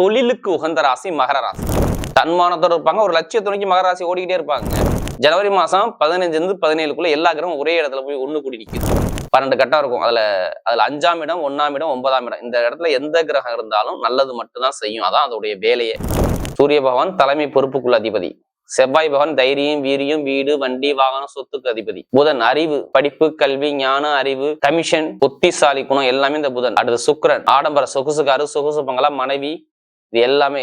தொழிலுக்கு உகந்த ராசி மகர ராசி. தன்மானத்தோட இருப்பாங்க ஒரு லட்சிய துணைக்கு மகர ராசி ஓடிக்கிட்டே இருப்பாங்க. ஜனவரி மாசம் பதினஞ்சுல இருந்து பதினேழுக்குள்ள எல்லா கிரகம் ஒரே இடத்துல போய் ஒண்ணு கூடி நிக்குது. பன்னெண்டு கட்டம் இருக்கும். அதுல அதுல அஞ்சாம் இடம் ஒன்னாம் இடம் ஒன்பதாம் இடம். இந்த இடத்துல எந்த கிரகம் இருந்தாலும் நல்லது மட்டும்தான் செய்யும். அதான் அதோடைய வேலையே. சூரிய பகவான் தலைமை பொறுப்புக்குள்ள அதிபதி. செவ்வாய் பகவான் தைரியம் வீரியம் வீடு வண்டி வாகனம் சொத்துக்கு அதிபதி. புதன் அறிவு படிப்பு கல்வி ஞானம் அறிவு கமிஷன் புத்திசாலி குணம் எல்லாமே இந்த புதன். அடுத்து சுக்கரன் ஆடம்பர சொகுசுக்காரு சொகுசு பங்களா மனைவி இது எல்லாமே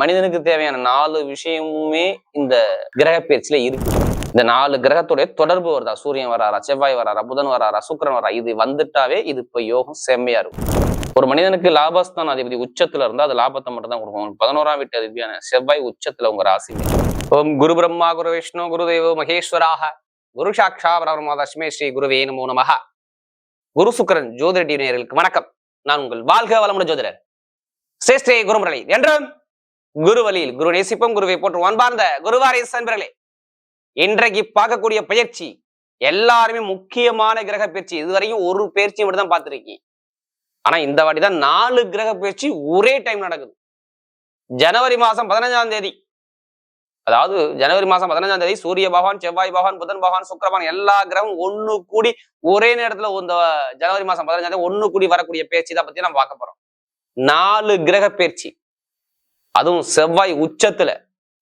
மனிதனுக்கு தேவையான நாலு விஷயமுமே இந்த கிரக பயிற்சியில இருக்கு. இந்த நாலு கிரகத்துடைய தொடர்பு வருதா? சூரியன் வராரா? செவ்வாய் வராரா? புதன் வராரா? சுக்கரன் வரா இது வந்துட்டாவே இது இப்ப யோகம் செம்மையா இருக்கும். ஒரு மனிதனுக்கு லாபஸ்தான் அதிபதி உச்சத்துல இருந்தா அது லாபத்தை மட்டும் தான் கொடுக்கும். பதினோராம் வீட்டு அதிபதியான செவ்வாய் உச்சத்துல உங்க ராசி. ஓம் குரு பிரம்மா குரு விஷ்ணு குரு தேவோ மகேஸ்வராக. குரு சாட்சா பரமாதஸ்மே ஸ்ரீ குருவே நமோ நமஹ. குரு சுக்கரன் ஜோதிட டிவி நேயர்களுக்கு வணக்கம். நான் உங்கள் வாழ்க வளமுடன் ஜோதிடர். சிரேஷ்டே குருமுரளி. என்றும் குருவலியில் குரு நேசிப்பம் குருவை போற்று அன்பார்ந்த குருவாரை சன்பர்களே இன்றைக்கு பார்க்கக்கூடிய பயிற்சி எல்லாருமே முக்கியமான கிரக பயிற்சி. இதுவரைக்கும் ஒரு பயிற்சி மட்டும் தான் பார்த்துருக்கீங்க. ஆனா இந்த வாட்டி தான் நாலு கிரக பயிற்சி ஒரே டைம் நடக்குது. ஜனவரி மாசம் பதினஞ்சாம் தேதி. அதாவது ஜனவரி மாசம் பதினஞ்சாம் தேதி சூரிய பகவான் செவ்வாய் பகவான் புதன் பகவான் சுக்கரபான் எல்லா கிரகமும் ஒண்ணு கூடி ஒரே நேரத்துல இந்த ஜனவரி மாசம் பதினஞ்சாம் தேதி ஒண்ணு கூடி வரக்கூடிய பேச்சு இதை பத்தி நம்ம பார்க்க போறோம். நாலு கிரக பயிற்சி. அதுவும் செவ்வாய் உச்சத்துல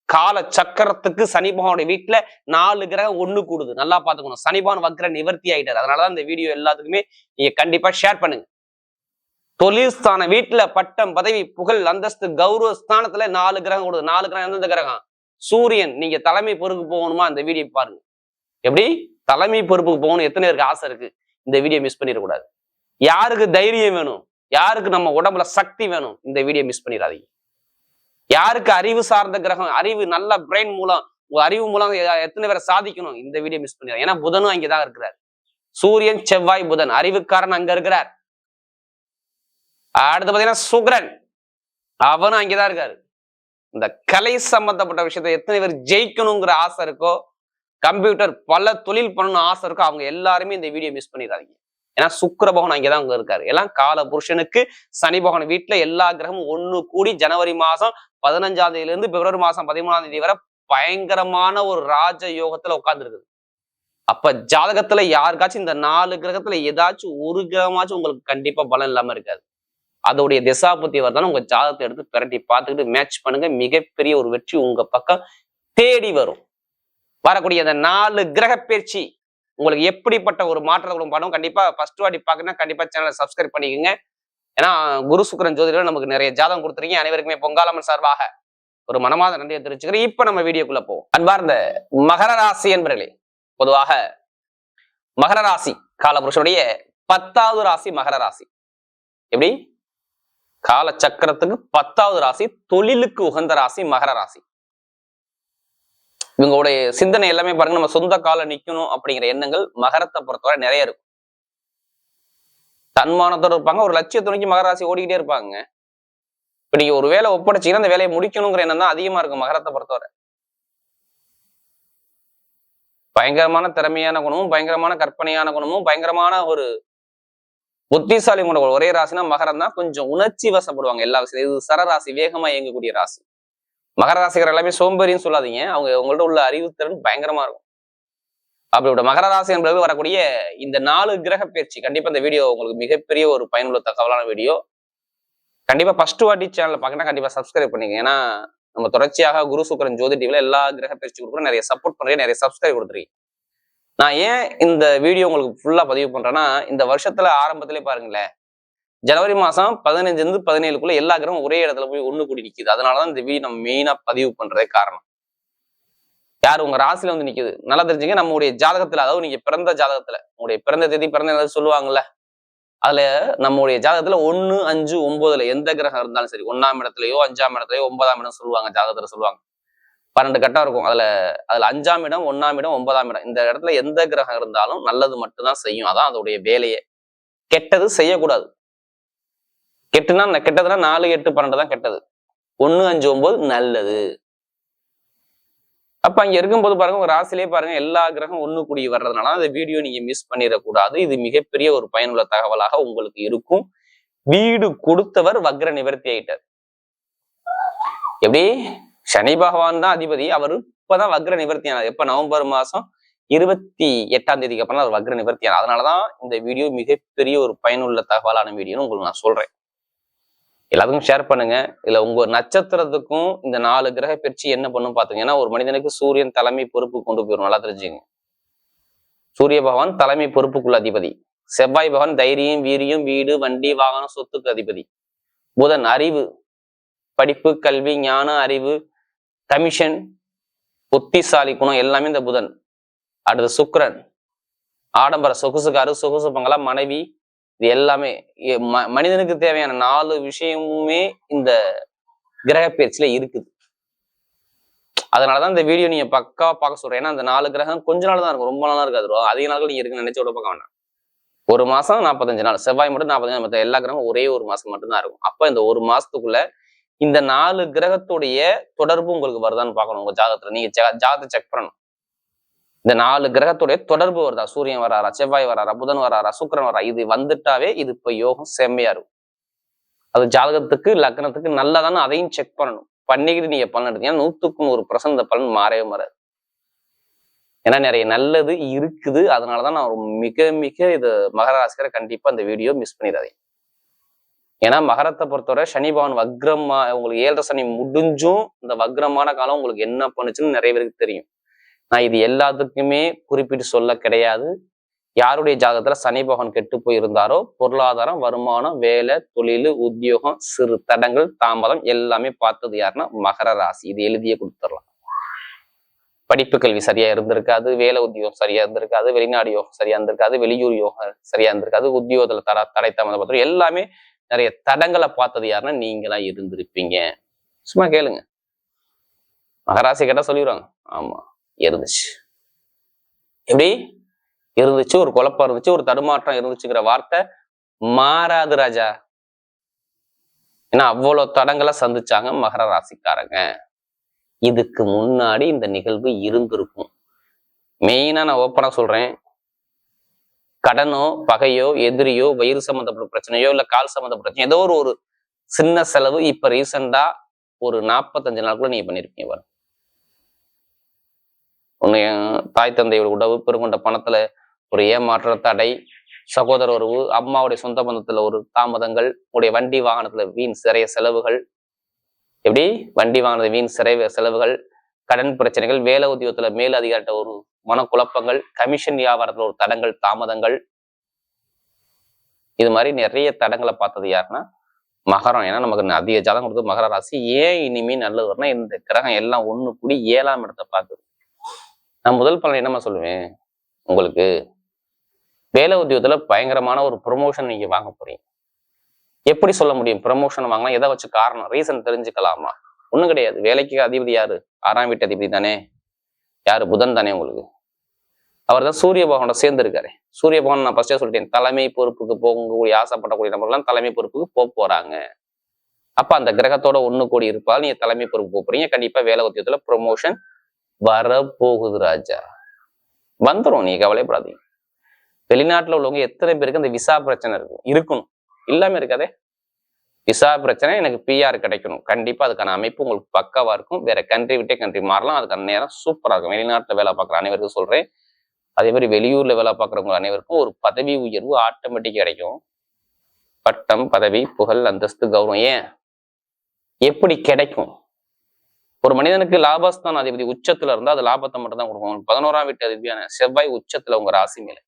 கால சக்கரத்துக்கு சனி பகவானுடைய வீட்டுல நாலு கிரகம் ஒண்ணு கூடுது. நல்லா பாத்துக்கணும் சனிபான் பகவான் வக்ர நிவர்த்தி ஆயிட்டாரு. அதனாலதான் இந்த வீடியோ எல்லாத்துக்குமே நீங்க கண்டிப்பா ஷேர் பண்ணுங்க. தொழில் ஸ்தான வீட்டுல பட்டம் பதவி புகழ் அந்தஸ்து கௌரவ ஸ்தானத்துல நாலு கிரகம் கூடுது. நாலு கிரகம் எந்தெந்த கிரகம்? சூரியன். நீங்க தலைமை பொறுப்பு போகணுமா? அந்த வீடியோ பாருங்க. எப்படி? தலைமை பொறுப்புக்கு போகணும். எத்தனை பேருக்கு ஆசை இருக்கு? இந்த வீடியோ மிஸ் பண்ணிடக்கூடாது. யாருக்கு தைரியம் வேணும்? யாருக்கு நம்ம உடம்புல சக்தி வேணும்? இந்த வீடியோ மிஸ் பண்ணிடாதீங்க. யாருக்கு அறிவு சார்ந்த கிரகம் அறிவு நல்ல பிரெயின் மூலம் உங்க அறிவு மூலம் எத்தனை பேரை சாதிக்கணும்? இந்த வீடியோ மிஸ் பண்ணிடாது ஏன்னா புதனும் அங்கேதான் இருக்கிறார். சூரியன் செவ்வாய் புதன். அறிவுக்காரன் அங்க இருக்கிறார். அடுத்து பாத்தீங்கன்னா சுக்ரன். அவனும் அங்கேதான் இருக்காரு. இந்த கலை சம்பந்தப்பட்ட விஷயத்தை எத்தனை பேர் ஜெயிக்கணுங்கிற ஆசை இருக்கோ கம்ப்யூட்டர் பல தொழில் பண்ணணும்னு ஆசை இருக்கோ அவங்க எல்லாருமே இந்த வீடியோ மிஸ் பண்ணிடாதீங்க. ஏன்னா சுக்கர பகவான் அங்கேதான் அங்க இருக்காரு. எல்லாம் கால புருஷனுக்கு சனி பகவான் வீட்டுல எல்லா கிரகமும் ஒண்ணு கூடி ஜனவரி மாசம் பதினஞ்சாம் தேதியில இருந்து பிப்ரவரி மாசம் பதிமூணாம் தேதி வரை பயங்கரமான ஒரு ராஜ யோகத்துல உட்கார்ந்துருக்குது. அப்ப ஜாதகத்துல யாருக்காச்சும் இந்த நாலு கிரகத்துல ஏதாச்சும் ஒரு கிரகமாச்சும் உங்களுக்கு கண்டிப்பா பலம் இல்லாம இருக்காது. அதோடைய திசாபுத்தி வரதான உங்க ஜாதகத்தை எடுத்து பிரட்டி பார்த்துக்கிட்டு மேட்ச் பண்ணுங்க. மிகப்பெரிய ஒரு வெற்றி உங்க பக்கம் தேடி வரும். வரக்கூடிய அந்த நாலு கிரக பயிற்சி உங்களுக்கு எப்படிப்பட்ட ஒரு மாற்றங்களும் படம் கண்டிப்பா ஃபர்ஸ்ட் வாடி பார்க்கணும்னா கண்டிப்பா சேனலை சப்ஸ்கிரைப் பண்ணிக்கோங்க. ஏன்னா குரு சுக்கரன் ஜோதிடம் நமக்கு நிறைய ஜாதகம் கொடுத்துருக்கீங்க. அனைவருக்குமே பொங்காலம்மன் சார்பாக ஒரு மனமாத நன்றியை தெரிவிச்சுக்கிறேன். இப்ப நம்ம வீடியோக்குள்ள போவோம். அன்பார்ந்த மகர ராசி என்பர்களே பொதுவாக மகர ராசி காலபுருஷனுடைய பத்தாவது ராசி மகர ராசி. எப்படி? கால சக்கரத்துக்கு பத்தாவது ராசி தொழிலுக்கு உகந்த ராசி மகர ராசி. இவங்களுடைய சிந்தனை எல்லாமே பாருங்க நம்ம சொந்த கால நிக்கணும் அப்படிங்கிற எண்ணங்கள் மகரத்தை பொறுத்தவரை நிறைய இருக்கும். தன்மானத்தோட இருப்பாங்க ஒரு லட்சிய துணிக்கு மகராசி ஓடிக்கிட்டே இருப்பாங்க. இப்ப நீங்க ஒரு வேலை ஒப்படைச்சீங்கன்னா அந்த வேலையை முடிக்கணுங்கிற எண்ணம் தான் அதிகமா இருக்கும் மகரத்தை பொறுத்தவரை. பயங்கரமான திறமையான குணமும் பயங்கரமான கற்பனையான குணமும் பயங்கரமான ஒரு புத்திசாலி குணம் ஒரே ராசினா மகரம் தான். கொஞ்சம் உணர்ச்சி வசப்படுவாங்க எல்லா விஷயம் இது சரராசி வேகமா இயங்கக்கூடிய ராசி. மகர ராசிகர் எல்லாமே சோம்பேறின்னு சொல்லாதீங்க. அவங்க உங்கள்ட்ட உள்ள அறிவுத்திறன் பயங்கரமா இருக்கும். அப்படியோட மகர ராசி என்பது வரக்கூடிய இந்த நாலு கிரக பயிற்சி கண்டிப்பா இந்த வீடியோ உங்களுக்கு மிகப்பெரிய ஒரு பயனுள்ள தகவலான வீடியோ. கண்டிப்பா ஃபர்ஸ்ட் வாட்டி சேனல் பார்க்கணும் கண்டிப்பா சப்ஸ்கிரைப் பண்ணிக்கங்க. ஏன்னா நம்ம தொடர்ச்சியாக குரு சுக்கரன் ஜோதி டிவில எல்லா கிரக பயிற்சி கொடுக்குறோம் நிறைய சப்போர்ட் பண்றீங்க நிறைய சப்ஸ்கிரைப் கொடுத்துருக்கீங்க. நான் ஏன் இந்த வீடியோ உங்களுக்கு ஃபுல்லா பதிவு பண்றேன்னா இந்த வருஷத்துல ஆரம்பத்திலே பாருங்களேன். ஜனவரி மாசம் பதினஞ்சுல இருந்து பதினேழுக்குள்ள எல்லா கிரகம் ஒரே இடத்துல போய் ஒன்று கூடி நிக்குது. அதனாலதான் இந்த வீடியோ நம்ம மெயினா பதிவு பண்ணுறதே காரணம். யார்? உங்க ராசியில் வந்து நிக்குது. நல்லா தெரிஞ்சுங்க நம்மளுடைய ஜாதகத்தில் அதாவது நீங்க பிறந்த ஜாதகத்துல உங்களுடைய பிறந்த தேதி பிறந்த ஏதாவது சொல்லுவாங்கல்ல அதுல நம்மளுடைய ஜாதகத்துல ஒண்ணு அஞ்சு ஒன்பதுல எந்த கிரகம் இருந்தாலும் சரி ஒண்ணாம் இடத்துலயோ அஞ்சாம் இடத்துலயோ ஒன்பதாம் இடம் சொல்லுவாங்க ஜாதகத்துல சொல்லுவாங்க. பன்னெண்டு கட்டம் இருக்கும். அதுல அதுல அஞ்சாம் இடம் ஒண்ணாம் இடம் ஒன்பதாம் இடம் இந்த இடத்துல எந்த கிரகம் இருந்தாலும் நல்லது மட்டும்தான் செய்யும். அதான் அதோடைய வேலையே. கெட்டது செய்யக்கூடாது. கெட்டுனா கெட்டதுன்னா நாலு எட்டு பன்னெண்டு தான் கெட்டது. ஒண்ணு அஞ்சு ஒன்பது நல்லது. அப்ப அங்க இருக்கும்போது பாருங்க உங்க ராசிலே பாருங்க எல்லா கிரகம் ஒண்ணு கூடி வர்றதுனால அந்த வீடியோ நீங்க மிஸ் பண்ணிடக்கூடாது. இது மிகப்பெரிய ஒரு பயனுள்ள தகவலாக உங்களுக்கு இருக்கும். வீடு கொடுத்தவர் வக்ர நிவர்த்தி ஆயிட்டார். எப்படி? சனி பகவான் தான் அதிபதி. அவர் இப்பதான் வக்ர நிவர்த்தி ஆனார். எப்ப? நவம்பர் மாசம் இருபத்தி எட்டாம் தேதிக்கு அப்புறம் அவர் வக்ர நிவர்த்தி ஆனார். அதனாலதான் இந்த வீடியோ மிகப்பெரிய ஒரு பயனுள்ள தகவலான வீடியோன்னு உங்களுக்கு நான் சொல்றேன். எல்லாத்துக்கும் ஷேர் பண்ணுங்க. இல்ல உங்க நட்சத்திரத்துக்கும் இந்த நாலு கிரக பயிற்சி என்ன பண்ணும் பாத்தீங்கன்னா ஒரு மனிதனுக்கு சூரியன் தலைமை பொறுப்பு கொண்டு போயிடும் நல்லா தெரிஞ்சுங்க சூரிய பகவான் தலைமை பொறுப்புக்குள்ள அதிபதி. செவ்வாய் பகவான் தைரியம் வீரியம் வீடு வண்டி வாகனம் சொத்துக்கு அதிபதி. புதன் அறிவு படிப்பு கல்வி ஞான அறிவு கமிஷன் புத்திசாலி குணம் எல்லாமே இந்த புதன். அடுத்து சுக்ரன் ஆடம்பர சொகுசுக்காரு சொகுசு பங்களா மனைவி இது எல்லாமே ம- மனிதனுக்கு தேவையான நாலு விஷயமுமே இந்த கிரக பயிற்சியில இருக்குது. அதனாலதான் இந்த வீடியோ நீங்க பக்கா பார்க்க சொல்றேன். ஏன்னா அந்த நாலு கிரகம் கொஞ்ச நாள் தான் இருக்கும். ரொம்ப நாளா இருக்காது அதிக நாட்கள் நீங்க இருக்குன்னு நினைச்சு விட பார்க்க வேண்டாம் ஒரு மாசம் நாற்பத்தஞ்சு நாள். செவ்வாய் மட்டும் நாற்பத்தஞ்சு நாள். எல்லா கிரகமும் ஒரே ஒரு மாசம் மட்டும்தான் இருக்கும். அப்ப இந்த ஒரு மாசத்துக்குள்ள இந்த நாலு கிரகத்துடைய தொடர்பு உங்களுக்கு வருதான்னு பார்க்கணும். உங்க ஜாதகத்துல. நீங்க ஜாதத்தை ஜாதகத்தை செக் பண்ணணும். இந்த நாலு கிரகத்துடைய தொடர்பு வருதா? சூரியன் வராரா செவ்வாய் வராரா புதன் வராரா சுக்கரன் வரா இது வந்துட்டாவே இது இப்ப யோகம் செம்மையா இருக்கும். அது ஜாதகத்துக்கு லக்னத்துக்கு நல்லதானு அதையும் செக் பண்ணணும். பண்ணிக்கிட்டு நீங்க பலன் எடுத்தீங்கன்னா நூத்துக்கு நூறு பர்சன்ட் இந்த பலன் மாறவே மாறாது. ஏன்னா நிறைய நல்லது இருக்குது. அதனாலதான் நான் மிக மிக இது மகராசிக்கரை கண்டிப்பா இந்த வீடியோ மிஸ் பண்ணிடாதீங்க. ஏன்னா மகரத்தை பொறுத்தவரை சனி பவன் வக்ரமா உங்களுக்கு ஏழரை சனி முடிஞ்சும் இந்த வக்ரமான காலம் உங்களுக்கு என்ன பண்ணுச்சுன்னு நிறைய பேருக்கு தெரியும். நான் இது எல்லாத்துக்குமே குறிப்பிட்டு சொல்ல கிடையாது. யாருடைய ஜாதகத்துல சனி பகவான் கெட்டு போயிருந்தாரோ பொருளாதாரம் வருமானம் வேலை தொழில் உத்தியோகம் சிறு தடங்கள் தாமதம் எல்லாமே பார்த்தது யாருன்னா மகர ராசி. இது எழுதியே கொடுத்துடலாம். படிப்பு கல்வி சரியா இருந்திருக்காது வேலை உத்தியோகம் சரியா இருந்திருக்காது வெளிநாடு யோகம் சரியா இருந்திருக்காது வெளியூர் யோகம் சரியா இருந்திருக்காது உத்தியோகத்துல தர தடை தாமதம் எல்லாமே நிறைய தடங்களை பார்த்தது யாருன்னா நீங்களா இருந்திருப்பீங்க. சும்மா கேளுங்க. மகராசி கேட்டா சொல்லிடுவாங்க ஆமா. இருந்துச்சு. எப்படி? இருந்துச்சு ஒரு குழப்பம் இருந்துச்சு ஒரு தடுமாற்றம் இருந்துச்சுங்கிற வார்த்தை மாறாது ராஜா. ஏன்னா அவ்வளவு தடங்களை சந்திச்சாங்க மகர ராசிக்காரங்க. இதுக்கு முன்னாடி இந்த நிகழ்வு இருந்திருக்கும். மெயினா நான் ஓப்பனா சொல்றேன். கடனோ பகையோ எதிரியோ வயிறு சம்மந்தப்பட்ட பிரச்சனையோ இல்ல கால் சம்மந்தப்பட்ட பிரச்சனை ஏதோ ஒரு ஒரு சின்ன செலவு. இப்ப ரீசெண்டா ஒரு நாற்பத்தஞ்சு நாளுக்குள்ள நீங்க பண்ணிருப்பீங்க வரும் உன்னை தாய் தந்தையோட உடவு பெருங்கொண்ட பணத்துல ஒரு ஏமாற்ற தடை சகோதர உறவு அம்மாவுடைய சொந்த பந்தத்துல ஒரு தாமதங்கள் உடைய வண்டி வாகனத்துல வீண் சிறைய செலவுகள். எப்படி? வண்டி வாகனத்துல வீண் சிறை செலவுகள் கடன் பிரச்சனைகள் வேலை உத்தியோகத்துல மேல் அதிகாரிட்ட ஒரு மனக்குழப்பங்கள் கமிஷன் வியாபாரத்துல ஒரு தடங்கள் தாமதங்கள். இது மாதிரி நிறைய தடங்களை பார்த்தது யாருன்னா மகரம். ஏன்னா நமக்கு அதிக ஜாதகம் கொடுத்து மகர ராசி. ஏன் இனிமே நல்லது வரணும் இந்த கிரகம் எல்லாம் ஒண்ணு கூடி ஏழாம் இடத்தை பார்க்குது. நான் முதல் பலன் என்னமா சொல்லுவேன்? உங்களுக்கு வேலை உத்தியோகத்துல பயங்கரமான ஒரு ப்ரொமோஷன் நீங்க வாங்க போறீங்க. எப்படி சொல்ல முடியும்? ப்ரமோஷன் வாங்கலாம் எதை வச்சு காரணம்? ரீசன் தெரிஞ்சுக்கலாமா? ஒண்ணும் கிடையாது. வேலைக்கு அதிபதி யாரு? ஆறாம் வீட்டு அதிபதி தானே? யாரு? புதன் தானே உங்களுக்கு. அவர் தான் சூரிய பகவானோட சேர்ந்து இருக்காரு சூரிய பகவான் நான் ஃபர்ஸ்டே சொல்லிட்டேன் தலைமை பொறுப்புக்கு போகக்கூடிய ஆசைப்படக்கூடிய நபர்லாம் தலைமை பொறுப்புக்கு போக போறாங்க. அப்ப அந்த கிரகத்தோட ஒண்ணு கூடி இருப்பால் நீங்க தலைமை பொறுப்பு போறீங்க. கண்டிப்பா வேலை உத்தியோகத்துல ப்ரொமோஷன் வரப்போகுது ராஜா. வந்துடும் நீ கவலைப்படாதீங்க. வெளிநாட்டுல உள்ளவங்க எத்தனை பேருக்கு அந்த விசா பிரச்சனை இருக்கும் இருக்கணும். இல்லாமல் இருக்காதே. விசா பிரச்சனை எனக்கு பிஆர் கிடைக்கணும். கண்டிப்பா அதுக்கான அமைப்பு உங்களுக்கு பக்காவாக இருக்கும். வேற கண்ட்ரி விட்டே கண்ட்ரி மாறலாம். அதுக்கான நேரம் சூப்பரா இருக்கும். வெளிநாட்டுல வேலை பார்க்குற அனைவருக்கும் சொல்றேன். அதே மாதிரி வெளியூர்ல வேலை பார்க்குறவங்க அனைவருக்கும் ஒரு பதவி உயர்வு ஆட்டோமேட்டிக் கிடைக்கும். பட்டம் பதவி புகழ் அந்தஸ்து கௌரவம். ஏன்? எப்படி கிடைக்கும்? ஒரு மனிதனுக்கு லாபஸ்தான் அதிபதி உச்சத்துல இருந்தா அது லாபத்தை மட்டும் தான் கொடுக்கும் பதினோராம் வீட்டு அதிபதியான செவ்வாய் உச்சத்துல உங்க ராசி மேல.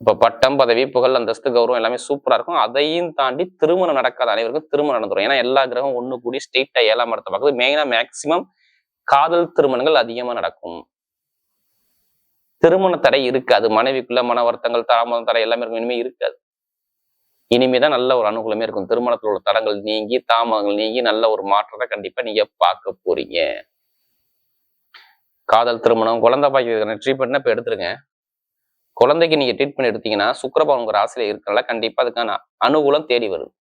இப்ப பட்டம் பதவி புகழ் அந்தஸ்து கௌரவம் எல்லாமே சூப்பரா இருக்கும். அதையும் தாண்டி திருமணம் நடக்காத அனைவருக்கும் திருமணம் நடந்துரும். ஏன்னா எல்லா கிரகம் ஒண்ணு கூடி ஸ்ட்ரெயிட்டா ஏழாம் இடத்தை பார்க்குது. மெயினா மேக்சிமம் காதல் திருமணங்கள் அதிகமா நடக்கும். திருமண தடை இருக்காது. மனைவிக்குள்ள மன வருத்தங்கள் தாமதம் தடை எல்லாமே இருக்கும். இனிமே இருக்காது. இனிமேதான் நல்ல ஒரு அனுகூலமே இருக்கும். திருமணத்தில் உள்ள தடங்கள் நீங்கி தாமதங்கள் நீங்கி நல்ல ஒரு மாற்றத்தை கண்டிப்பா நீங்க பார்க்க போறீங்க. காதல் திருமணம் குழந்தை பாக்கியதுக்கான ட்ரீட்மெண்ட்னா இப்ப எடுத்துருங்க குழந்தைக்கு நீங்க ட்ரீட்மெண்ட் எடுத்தீங்கன்னா சுக்கரபவன் உங்க ராசியில இருக்கனால கண்டிப்பா அதுக்கான அனுகூலம் தேடி வரும்.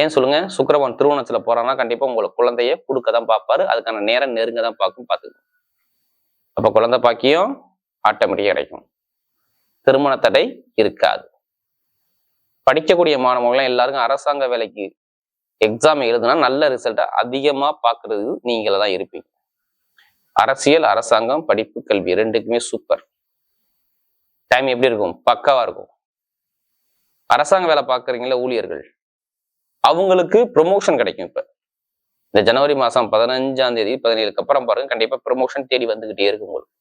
ஏன் சொல்லுங்க? சுக்கரபவன் திருமணத்துல போறாங்கன்னா கண்டிப்பா உங்களுக்கு குழந்தைய கொடுக்க தான் பார்ப்பாரு. அதுக்கான நேரம் நெருங்க தான் பார்க்கும் பார்த்துக்கணும் அப்ப குழந்தை பாக்கியம் ஆட்டோமேட்டிக்கா கிடைக்கும். திருமண தடை இருக்காது. படிக்கக்கூடிய மாணவர்கள்லாம் எல்லாருக்கும் அரசாங்க வேலைக்கு எக்ஸாம் எழுதுனா நல்ல ரிசல்ட்டை அதிகமா பார்க்கறது நீங்கள தான் இருப்பீங்க. அரசியல் அரசாங்கம் படிப்பு கல்வி ரெண்டுக்குமே சூப்பர் டைம் எப்படி இருக்கும்? பக்காவா இருக்கும். அரசாங்க வேலை பார்க்குறீங்களா ஊழியர்கள். அவங்களுக்கு ப்ரொமோஷன் கிடைக்கும் இப்ப. இந்த ஜனவரி மாசம் பதினஞ்சாம் தேதி பதினேழுக்கு அப்புறம் பாருங்க கண்டிப்பா ப்ரொமோஷன் தேடி வந்துகிட்டே இருக்கும் உங்களுக்கு.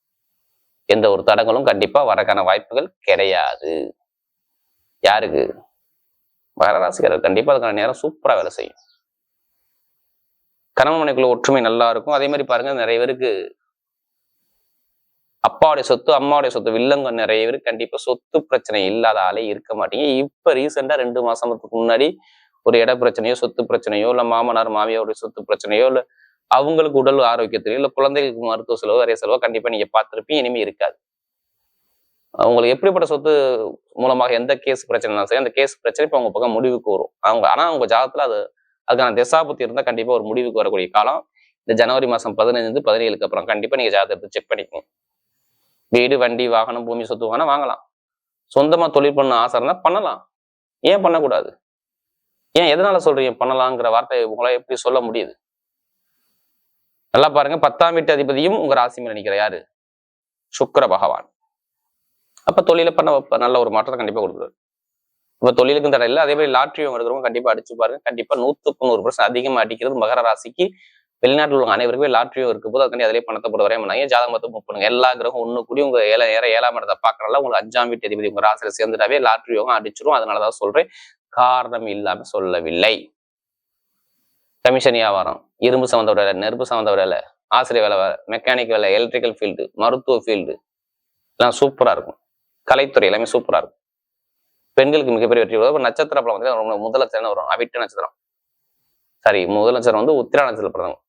எந்த ஒரு தடங்களும் கண்டிப்பா வரக்கான வாய்ப்புகள் கிடையாது. யாருக்கு? வரராசிக்காரர் கண்டிப்பா அதுக்கான நேரம் சூப்பராக வேலை செய்யும். கணவன் மனைக்குள்ள ஒற்றுமை நல்லா இருக்கும். அதே மாதிரி பாருங்க நிறைய பேருக்கு அப்பாவுடைய சொத்து அம்மாவுடைய சொத்து வில்லங்க நிறைய பேர் கண்டிப்பா சொத்து பிரச்சனை இல்லாத ஆளே இருக்க மாட்டீங்க. இப்ப ரீசெண்டா ரெண்டு மாசத்துக்கு முன்னாடி ஒரு இட பிரச்சனையோ சொத்து பிரச்சனையோ இல்ல மாமனார் மாமியாருடைய சொத்து பிரச்சனையோ இல்ல அவங்களுக்கு உடல் ஆரோக்கியத்திலையோ இல்ல குழந்தைகளுக்கு மருத்துவ செலவோ நிறைய செலவோ கண்டிப்பா நீங்க பார்த்துருப்பீங்க. இனிமே இருக்காது. அவங்களுக்கு எப்படிப்பட்ட சொத்து மூலமாக எந்த கேஸ் பிரச்சனைனாலும் சரி அந்த கேஸ் பிரச்சனை இப்போ உங்க பக்கம் முடிவுக்கு வரும். அவங்க ஆனா உங்க ஜாதத்துல அது அதுக்கான திசாபுத்தி இருந்தால் கண்டிப்பா ஒரு முடிவுக்கு வரக்கூடிய காலம். இந்த ஜனவரி மாசம் பதினைந்து பதினேழுக்கு அப்புறம் கண்டிப்பா நீங்க ஜாதகத்தை செக் பண்ணிக்கோங்க வீடு வண்டி வாகனம் பூமி சொத்து வாங்கினா வாங்கலாம். சொந்தமா தொழில் பண்ண ஆசை இருந்தால் பண்ணலாம். ஏன் பண்ணக்கூடாது? ஏன் எதனால சொல்றீங்க பண்ணலாங்கிற வார்த்தை உங்களால எப்படி சொல்ல முடியுது? நல்லா பாருங்க பத்தாம் வீட்டு அதிபதியும் உங்க ராசி மேல யாரு சுக்கர பகவான். அப்போ தொழிலை பண்ண நல்ல ஒரு மாற்றத்தை கண்டிப்பா கொடுக்குறாரு. இப்போ தொழிலுக்கும் தடை இல்லை. அதே மாதிரி லாட்ரியும் எடுக்கிறவங்க கண்டிப்பா அடிச்சு பாருங்க. கண்டிப்பா நூற்றுக்கு நூறு பர்சன்ட் அதிகமா அடிக்கிறது மகர ராசிக்கு வெளிநாட்டில் உள்ள அனைவருக்குமே லாட்ரியும் இருக்கு போது அதுக்காண்டி அதிலே பணத்தை போட வரைய பண்ணாங்க ஜாதகம் பார்த்து புக் பண்ணுங்க. எல்லா கிரகம் ஒன்று கூடி உங்க ஏழை ஏற ஏழாம் இடத்தை பார்க்கறனால உங்களுக்கு அஞ்சாம் வீட்டு அதிபதி உங்க ராசியில் சேர்ந்துட்டாவே லாட்ரி யோகம் அடிச்சிரும். அதனாலதான் சொல்றேன். காரணம் இல்லாம சொல்லவில்லை. கமிஷன் வியாபாரம். இரும்பு சம்மந்த வேலை நெருப்பு சம்மந்த வேலை ஆசிரியர் வேலை மெக்கானிக் வேலை எலக்ட்ரிக்கல் ஃபீல்டு மருத்துவ ஃபீல்டு எல்லாம் சூப்பரா இருக்கும். கலைத்துறை எல்லாமே சூப்பரா இருக்கும். பெண்களுக்கு மிகப்பெரிய வெற்றி வரும். நட்சத்திர பலம் வந்து ரொம்ப முதல் நட்சத்திரம் வரும். அவிட்ட நட்சத்திரம். சாரி முதல் நட்சத்திரம் வந்து உத்திரா நட்சத்திரம் பிறந்தவங்க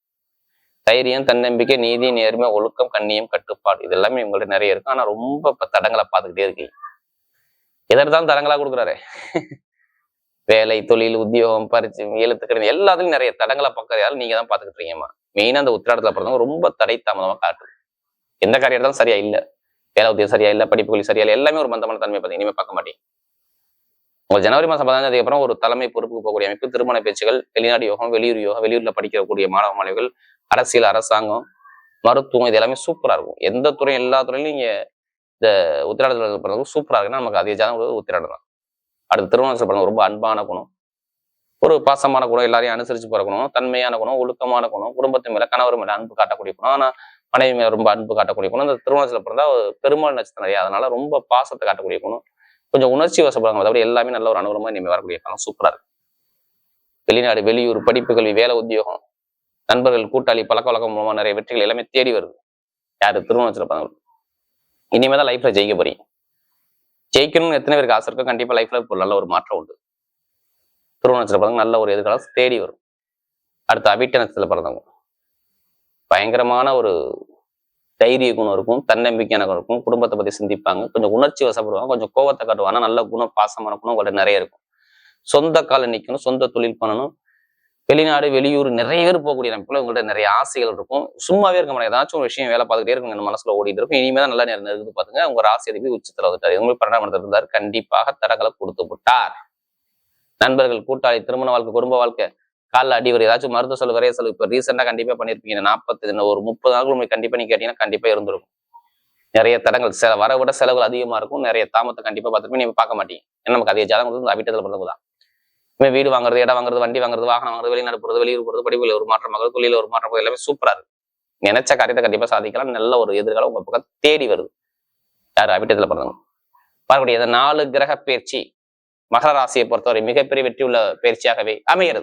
தைரியம் தன்னம்பிக்கை நீதி நேர்மை ஒழுக்கம் கண்ணியம் கட்டுப்பாடு இது எல்லாமே நிறைய இருக்கும் ஆனா ரொம்ப இப்ப தடங்களை பார்த்துக்கிட்டே இருக்கீங்க. எதற்காலும் தடங்களா கொடுக்குறாரு? வேலை தொழில் உத்தியோகம் பரிச்சு எழுத்துக்கிறது எல்லாத்துலயும் நிறைய தடங்களை பார்க்கறதால நீங்க தான் பாத்துக்கிட்டு இருக்கீங்கம்மா. மெயினா அந்த உத்திராடத்துல பிறந்தவங்க ரொம்ப தடை தாமதமா காட்டுது. எந்த காரியம் எடுத்தாலும் சரியா இல்ல. வேலை உத்தியம் சரியா இல்ல படிப்புகள் சரியா இல்லை எல்லாமே ஒரு மந்தமான தன்மை பார்த்து இனிமே பார்க்க மாட்டேன். உங்கள் ஜனவரி மாதம் பதினஞ்சாம் அப்புறம் ஒரு தலைமை பொறுப்புக்கு போகக்கூடிய அமைப்பு திருமண பேச்சுகள் வெளிநாடு யோகம் வெளியூர் யோகம் வெளியூர்ல படிக்கக்கூடிய மாணவ மாணவிகள் அரசியல் அரசாங்கம் மருத்துவம் இது எல்லாமே சூப்பரா இருக்கும். எந்த துறையும் எல்லா துறையிலும் நீங்கள் இந்த உத்திராடத்தில் பிறந்தவங்க சூப்பரா இருக்குன்னா நமக்கு அதிக ஜாதகம் உத்திராடம் தான். அடுத்து திருமணத்தில் பிறந்தவங்க ரொம்ப அன்பான குணம். ஒரு பாசமான குணம் எல்லாரையும் அனுசரிச்சு போற குணம் தன்மையான குணம் ஒழுக்கமான குணம் குடும்பத்து மேல கணவர் மேல அன்பு காட்டக்கூடிய குணம். ஆனா மனைவி மேல ரொம்ப அன்பு காட்டக்கூடிய குணம். இந்த திருமணத்தில் பிறந்தா பெருமாள் நட்சத்திரம் நிறைய. அதனால ரொம்ப பாசத்தை காட்டக்கூடிய குணம். கொஞ்சம் உணர்ச்சி வசப்படுறாங்க அதாவது எல்லாமே நல்ல ஒரு அனுகூலமா இனிமே வரக்கூடிய காலம். சூப்பரா இருக்கு. வெளிநாடு வெளியூர் படிப்பு கல்வி வேலை உத்தியோகம் நண்பர்கள் கூட்டாளி பழக்க வழக்கம் மூலமா நிறைய வெற்றிகள் எல்லாமே தேடி வருது. யாரு? திருமணத்தில் பிறந்தவங்க. இனிமே தான் லைஃப்ல ஜெயிக்க போறீங்க. ஜெயிக்கணும்னு எத்தனை பேருக்கு ஆசை இருக்கோ கண்டிப்பா லைஃப்ல இப்போ நல்ல ஒரு மாற்றம் உண்டு. திருமண பிறந்தவங்க நல்ல ஒரு எதிர்காலம் தேடி வரும். அடுத்து அவிட்ட நட்சத்திரத்தில் பிறந்தவங்க. பயங்கரமான ஒரு தைரிய குணம் இருக்கும் தன்னம்பிக்கையான குணம் இருக்கும் குடும்பத்தை பத்தி சிந்திப்பாங்க. கொஞ்சம் உணர்ச்சி வசப்படுவாங்க கொஞ்சம் கோவத்தை காட்டுவாங்க. நல்ல குணம் பாசமான குணம் உங்கள்ட்ட நிறைய இருக்கும். சொந்த கால நிக்கணும் சொந்த தொழில் பண்ணணும். வெளிநாடு வெளியூர் நிறைய பேர் போகக்கூடிய அமைப்புல உங்கள்ட்ட நிறைய ஆசைகள் இருக்கும். சும்மாவே இருக்க மாட்டாங்க. ஏதாச்சும் ஒரு விஷயம் வேலை பார்த்துக்கிட்டே இருக்கும் என் மனசுல ஓடிட்டு இருக்கும். இனிமே தான் நல்லா நேரம் இருக்குது பாத்துங்க. உங்க ராசி அதிபதி உச்சத்துல வந்துட்டார். இவங்க பன்னெண்டாம் இருந்தார். கண்டிப்பாக தடங்களை கொடுத்து விட்டார். நண்பர்கள் கூட்டாளி திருமண வாழ்க்கை குடும்ப வாழ்க்கை. காலில் அடி வரை ஏதாச்சும் மருத்துவ செலவு வரைய செலவு இப்போ ரீசெண்டாக கண்டிப்பாக பண்ணியிருப்பீங்க நாற்பத்தி ஒரு முப்பது நாள் உங்களுக்கு கண்டிப்பாக நீங்க கேட்டீங்கன்னா கண்டிப்பாக இருந்திருக்கும். நிறைய தடங்கள் சில வர விட செலவுகள் அதிகமாக இருக்கும். நிறைய தாமத்தை கண்டிப்பாக பார்த்துருப்பீங்க. நீங்க பார்க்க மாட்டீங்க. ஏன்னா நமக்கு அதிக ஜாதகம் வந்து அவிட்டத்தில் பிறந்தது தான். வீடு வாங்குறது இடம் வாங்குறது வண்டி வாங்குறது வாகனம் வாங்குறது வெளிநாடு போகிறது வெளியூர் போகிறது படிப்புல ஒரு மாற்றம் ஆகுது தொழிலில் ஒரு மாற்றம் எல்லாமே சூப்பராக இருக்கு. நினைச்ச காரியத்தை கண்டிப்பாக சாதிக்கலாம். நல்ல ஒரு எதிர்காலம் உங்க பக்கம் தேடி வருது. யார்? அவிட்டத்தில் பிறந்தவங்க. பார்க்கக்கூடிய இந்த நாலு கிரக பயிற்சி மகர ராசியை பொறுத்தவரை மிகப்பெரிய வெற்றி உள்ள பயிற்சியாகவே அமைகிறது.